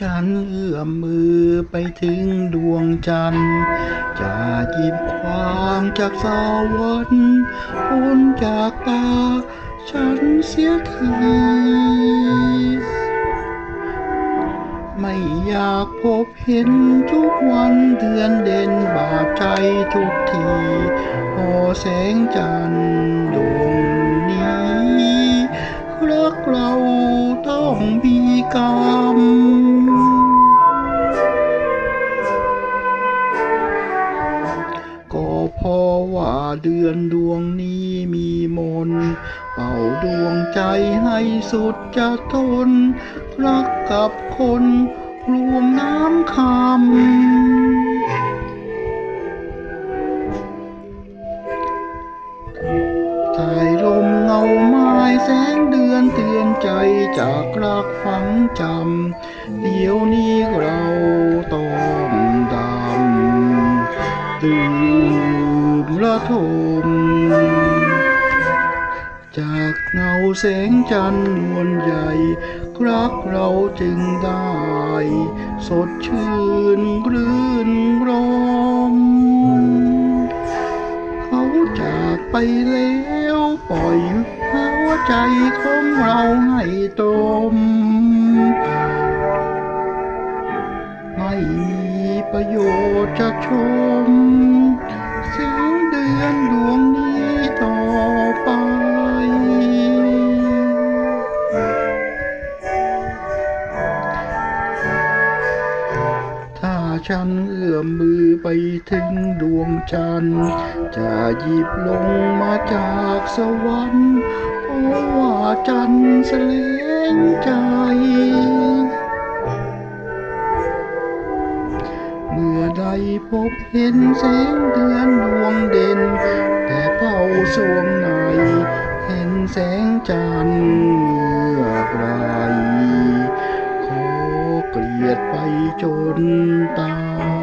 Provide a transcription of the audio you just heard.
ฉันเอื้อมมือไปถึงดวงจันทร์จะหยิบความจากสวรรค์พ้นจากตา ฉันเสียทีไม่อยากพบเห็นทุกวันเดือนเด่นบาดใจทุกที พอแสงจันทร์ กเราต้องมีกรรม ก็เพราะว่าเดือนดวงนี้มีมน เป่าดวงใจให้สุดจะทน รักกับคนรวมน้ำคำ จากรักฝังจำ เดี๋ยวนี้เราต้องดำดื่มละทม จากเงาแสงจันทร์นวลใหญ่ รักเราจึงได้ สดชื่นรื่นรมเขาจากไปแล้วปล่อย ใจของเราให้ตม ไม่มีประโยชน์จะชม ฉันเอื้อมมือไปถึงดวงจันทร์จะหยิบลงมาจากสวรรค์เพราะว่าจันทร์แสลงใจเมื่อใดพบเห็นแสงเดือนดวงเด่น แต่เป้าสวงในเห็นแสงจันทร์ เกลียดไปจนตาย